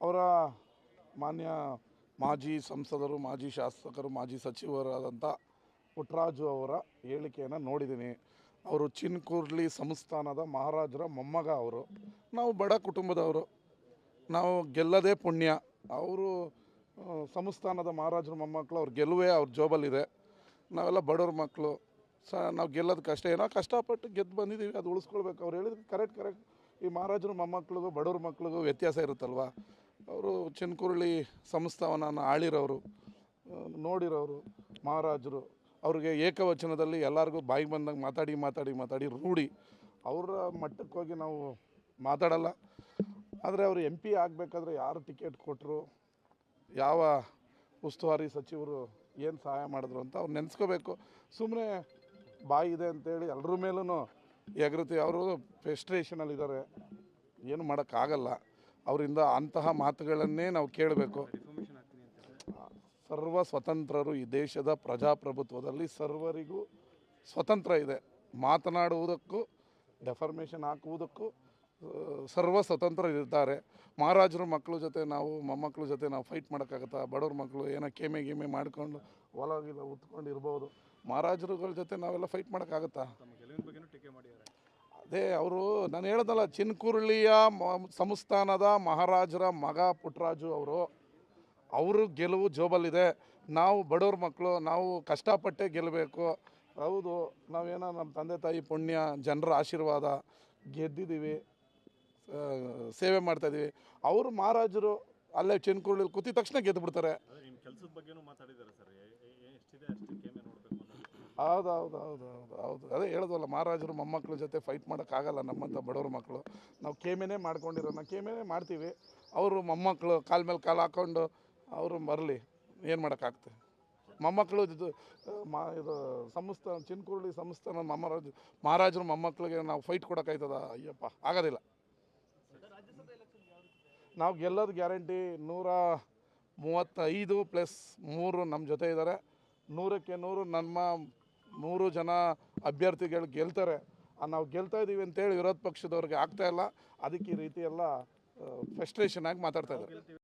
ಅವರ ಮಾನ್ಯ ಮಾಜಿ ಸಂಸದರು, ಮಾಜಿ ಶಾಸಕರು, ಮಾಜಿ ಸಚಿವರಾದಂಥ ಪುಟ್ರಾಜು ಅವರ ಹೇಳಿಕೆಯನ್ನು ನೋಡಿದ್ದೀನಿ. ಅವರು ಚಿನ್ಕುರ್ಲಿ ಸಂಸ್ಥಾನದ ಮಹಾರಾಜರ ಮೊಮ್ಮಗ ಅವರು. ನಾವು ಬಡ ಕುಟುಂಬದವರು. ನಾವು ಗೆಲ್ಲದೇ ಪುಣ್ಯ. ಅವರು ಸಂಸ್ಥಾನದ ಮಹಾರಾಜರ ಮೊಮ್ಮಕ್ಕಳು ಅವ್ರ ಗೆಲುವೇ ಅವ್ರ ಜೋಬಲ್ಲಿದೆ. ನಾವೆಲ್ಲ ಬಡವ್ರ ಮಕ್ಕಳು ಸ, ನಾವು ಗೆಲ್ಲೋದು ಕಷ್ಟ. ಏನೋ ಕಷ್ಟಪಟ್ಟು ಗೆದ್ದು ಬಂದಿದ್ದೀವಿ. ಅದು ಉಳಿಸ್ಕೊಳ್ಬೇಕು. ಅವ್ರು ಹೇಳಿದ್ರು ಕರೆಕ್ಟ್ ಕರೆಕ್ಟ್ ಈ ಮಹಾರಾಜರ ಮೊಮ್ಮಕ್ಕಳಿಗೂ ಬಡವ್ರ ಮಕ್ಳಿಗೂ ವ್ಯತ್ಯಾಸ ಇರುತ್ತಲ್ವ? ಅವರು ಚಿನ್ಕುರುಳಿ ಸಂಸ್ಥಾನವನ್ನು ಆಳಿರೋರು ನೋಡಿರೋರು, ಮಹಾರಾಜರು, ಅವ್ರಿಗೆ ಏಕವಚನದಲ್ಲಿ ಎಲ್ಲರಿಗೂ ಬಾಯಿಗೆ ಬಂದಂಗೆ ಮಾತಾಡಿ ಮಾತಾಡಿ ಮಾತಾಡಿ ರೂಢಿ. ಅವರ ಮಟ್ಟಕ್ಕೆ ಹೋಗಿ ನಾವು ಮಾತಾಡಲ್ಲ. ಆದರೆ ಅವರು ಎಂ ಪಿ ಆಗಬೇಕಾದ್ರೆ ಯಾರು ಟಿಕೆಟ್ ಕೊಟ್ಟರು ಯಾವ ಉಸ್ತುವಾರಿ ಸಚಿವರು ಏನು ಸಹಾಯ ಮಾಡಿದ್ರು ಅಂತ ಅವ್ರು ನೆನೆಸ್ಕೋಬೇಕು. ಸುಮ್ಮನೆ ಬಾಯಿ ಇದೆ ಅಂತೇಳಿ ಎಲ್ಲರ ಮೇಲೂ ಎಗರತಿ ಅವರು ಫೆಸ್ಟ್ರೇಷನಲ್ಲಿದ್ದಾರೆ ಏನು ಮಾಡೋಕ್ಕಾಗಲ್ಲ. ಅವರಿಂದ ಅಂತಹ ಮಾತುಗಳನ್ನೇ ನಾವು ಕೇಳಬೇಕು. ಸರ್ವ ಸ್ವತಂತ್ರರು ಈ ದೇಶದ ಪ್ರಜಾಪ್ರಭುತ್ವದಲ್ಲಿ ಸರ್ವರಿಗೂ ಸ್ವತಂತ್ರ ಇದೆ. ಮಾತನಾಡುವುದಕ್ಕೂ, ಡೆಫರ್ಮೇಷನ್ ಹಾಕುವುದಕ್ಕೂ ಸರ್ವ ಸ್ವತಂತ್ರ ಇರ್ತಾರೆ ಮಹಾರಾಜರ ಮಕ್ಕಳ ಜೊತೆ ನಾವು, ಮೊಮ್ಮಕ್ಕಳ ಜೊತೆ ನಾವು ಫೈಟ್ ಮಾಡೋಕ್ಕಾಗತ್ತಾ? ಬಡವ್ರ ಮಕ್ಕಳು ಏನೋ ಕೇಮೆ ಗೀಮೆ ಮಾಡ್ಕೊಂಡು ಹೊಲಗಿಲ್ಲ ಗಿಲ ಉತ್ಕೊಂಡು ಇರ್ಬೋದು ಮಹಾರಾಜರುಗಳ ಜೊತೆ ನಾವೆಲ್ಲ ಫೈಟ್ ಮಾಡೋಕ್ಕಾಗತ್ತಾ? ಅದೇ ಅವರು ನಾನು ಹೇಳ್ದಲ್ಲ ಚಿನ್ಕುರುಳಿಯ ಸಂಸ್ಥಾನದ ಮಹಾರಾಜರ ಮಗ ಪುಟ್ಟರಾಜು ಅವರು. ಅವರು ಗೆಲುವು ಜೋಬಲ್ಲಿದೆ. ನಾವು ಬಡವ್ರ ಮಕ್ಕಳು ನಾವು ಕಷ್ಟಪಟ್ಟೆ ಗೆಲ್ಲಬೇಕು. ಹೌದು, ನಾವೇನೋ ನಮ್ಮ ತಂದೆ ತಾಯಿ ಪುಣ್ಯ, ಜನರ ಆಶೀರ್ವಾದ ಗೆದ್ದಿದ್ದೀವಿ ಸೇವೆ ಮಾಡ್ತಾಯಿದ್ದೀವಿ ಅವರು ಮಹಾರಾಜರು ಅಲ್ಲೇ ಚಿನ್ಕುರುಳಿಲಿ ಕೂತಿದ ತಕ್ಷಣ ಗೆದ್ದು ಬಿಡ್ತಾರೆ ಹೌದು ಹೌದು ಹೌದು ಹೌದು ಹೌದು ಅದೇ ಹೇಳಿದ್ವಲ್ಲ ಮಹಾರಾಜರು ಮೊಮ್ಮಕ್ಕಳ ಜೊತೆ ಫೈಟ್ ಮಾಡೋಕ್ಕಾಗಲ್ಲ ನಮ್ಮಂಥ ಬಡವ್ರ ಮಕ್ಕಳು. ನಾವು ಕೇಮೆನೇ ಮಾಡ್ಕೊಂಡಿರೋಣ ಕೇಮೆನೇ ಮಾಡ್ತೀವಿ. ಅವರು ಮೊಮ್ಮಕ್ಕಳು ಕಾಲ ಮೇಲೆ ಕಾಲು ಹಾಕ್ಕೊಂಡು ಅವರು ಬರಲಿ. ಏನು ಮಾಡೋಕ್ಕಾಗ್ತದೆ? ಮೊಮ್ಮಕ್ಕಳು ಇದು, ಮಾ, ಇದು ಸಂಸ್ಥಾನ ಚಿನ್ಕುರುಳಿ ಸಂಸ್ಥಾನ ಮಹಾರಾಜ, ಮಹಾರಾಜರು ಮೊಮ್ಮಕ್ಕಳಿಗೆ ನಾವು ಫೈಟ್ ಕೊಡೋಕ್ಕಾಯ್ತದ? ಅಯ್ಯಪ್ಪ, ಆಗೋದಿಲ್ಲ. ನಾವು ಗೆಲ್ಲೋದು ಗ್ಯಾರಂಟಿ ನೂರ ಮೂವತ್ತೈದು ಪ್ಲಸ್ ಮೂರು ನಮ್ಮ ಜೊತೆ ಇದ್ದಾರೆ. ನೂರಕ್ಕೆ ನೂರು ನಮ್ಮ ಮೂರು ಜನ ಅಭ್ಯರ್ಥಿಗಳು ಗೆಲ್ತಾರೆ. ನಾವು ಗೆಲ್ತಾ ಇದ್ದೀವಿ ಅಂತೇಳಿ ವಿರೋಧ ಪಕ್ಷದವ್ರಿಗೆ ಇಲ್ಲ. ಅದಕ್ಕೆ ಈ ರೀತಿ ಎಲ್ಲ ಫ್ರಸ್ಟ್ರೇಷನ್ ಆಗಿ ಮಾತಾಡ್ತಾ ಇದ್ದಾರೆ.